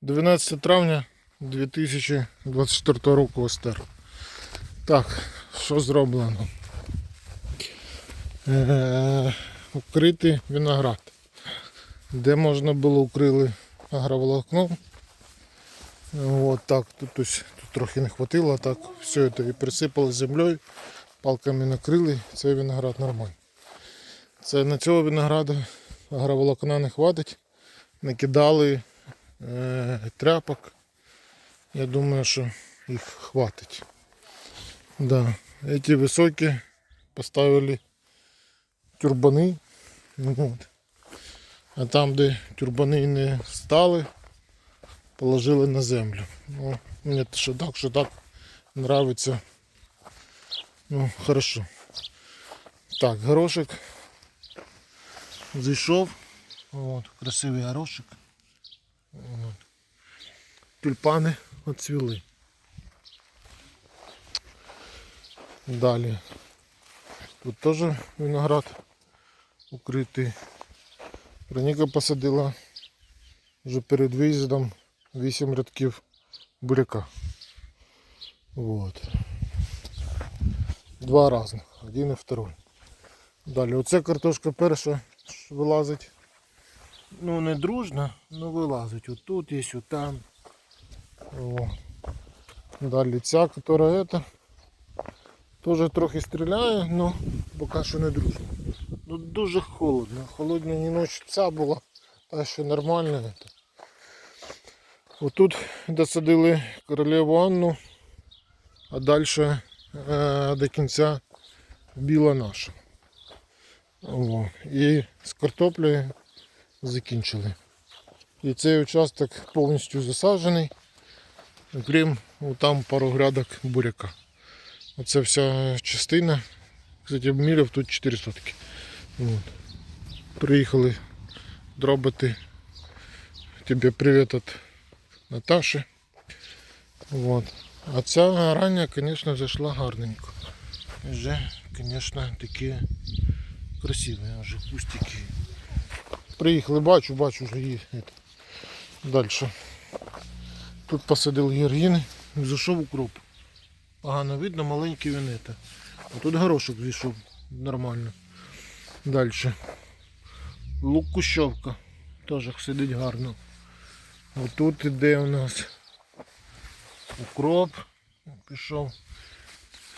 12 травня 2024 року Остер. Так, що зроблено? Е, укритий виноград. Де можна було укрили агроволокном. От так, тут, ось, тут трохи не хватило, так все це і присипали землею, палками накрили, цей виноград нормально. Це на цього винограду агроволокна не хватить. Накидали тряпок. Я думаю, що їх хватить. Да. Эти высокие поставили тюрбани. Вот. А там, де тюрбани не стали, положили на землю. Ну, мені що так, що так нравиться. Ну, хорошо. Так, горошек зайшов. От, красивий горошек. Тюльпани оцвіли. Далі. Тут теж виноград укритий. Вероніка посадила вже перед виїздом 8 рядків буряка. Вот. Два різних, один і второй. Далі, оце картошка перша вилазить. Ну не дружно, але вилазить. От тут є, от О. Далі ця, яка это, теж трохи стріляє, але поки що не дружно. Ну дуже холодно. Холодна ночь ця була, та що нормально. Это. Отут досадили королеву Анну, а далі е, до кінця біла наша. О, і з картоплею закінчили. І цей участок повністю засаджений, крім ну, там пару грядок буряка. Оце вся частина. Кстати, міряв тут 4 сотки. От. Приїхали дробити. Тебе привіт від Наташі. Вот. А ця рання, звісно, зайшла гарненько. Вже, звісно, такі красиві, вже кустики. Приїхали, бачу, бачу вже є. Далі. Тут посадили гіргіни, зайшов укроп. Погано видно, маленький він. А тут горошок зійшов нормально. Далі. Лук кущовка. Теж сидить гарно. Отут іде у нас укроп. Пішов.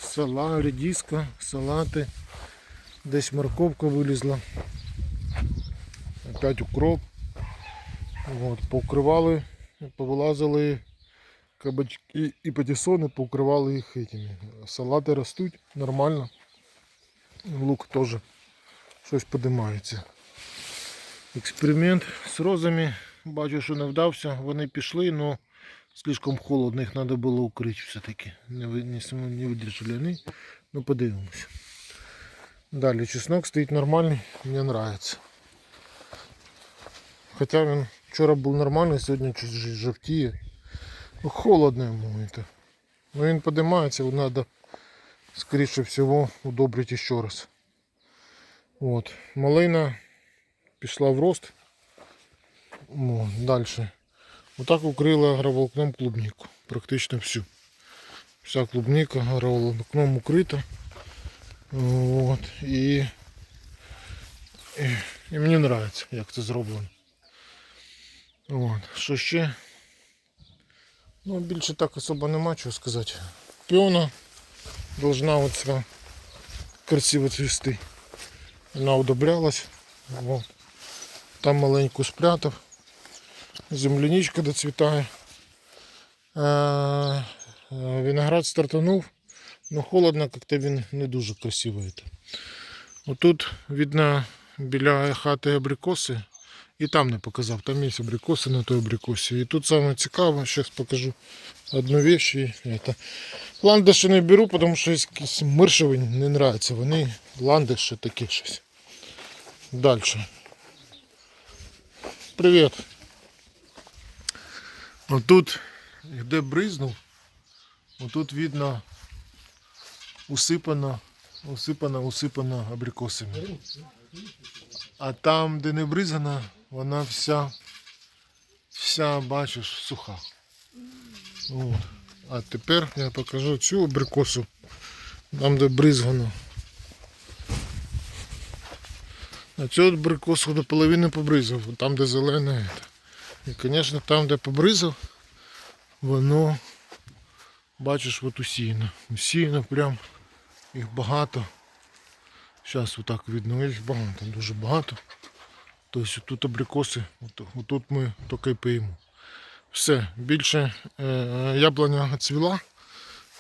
Сала, редиска, салати. Десь морковка вилізла. Опять укроп. От, поукривали, повилазили кабачки і патісони, поукривали їх этими. Салати ростуть нормально. Лук теж щось подимається. Експеримент з розами. Бачу, що не вдався. Вони пішли, але слишком холодно, їх треба було укрити все-таки. Не, не, не видержали вони. Ну подивимось. Далі чеснок стоїть нормальний, мені подобається. Хоча він вчора був нормальний, сьогодні жи- жовтіє. Ну, холодно йому це. Ну він подимається, треба, скоріше всього, удобрити ще раз. От. Малина пішла в рост. О, далі. Отак укрила агроволокном клубнику. Практично всю. Вся клубника агроволокном укрита. От. І, і, і мені подобається, як це зроблено. От. Що ще? Ну, більше так особо нема чого сказати. Піона должна оця красиво цвісти. Вона удобрялась. От. Там маленьку спрятав. Земляничка доцвітає. Е, е, Виноград стартанув, але холодно, як-то він не дуже красивий. Отут видно біля хати абрикоси. І там не показав, там є абрикоси на той абрикосі. І тут саме цікаво, зараз покажу одну вещь. І это. Ландиші не беру, тому що якісь миршеві не нравляться. Вони ландиші такі щось. Далі. Привіт. Отут, де бризнув, отут видно усипано, усипано, усипано абрикосами. А там, де не бризана, вона вся вся, бачиш, суха. От. А тепер я покажу цю абрикосу, там де бризгано. А цю абрикосу до половини побризав, там де зелене. І, звісно, там, де побризав, воно, бачиш, от усіяно. Усіяно прям їх багато. Зараз отак видно, їх багато, дуже багато. Тобто тут абрикоси, от, отут ми й пиємо. Все, більше е, яблуня цвіла,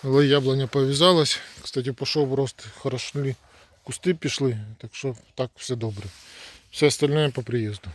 але яблуня пов'язалась. Кстати, пішов рост хороші кусти пішли, так що так все добре. Все остальне по приїзду.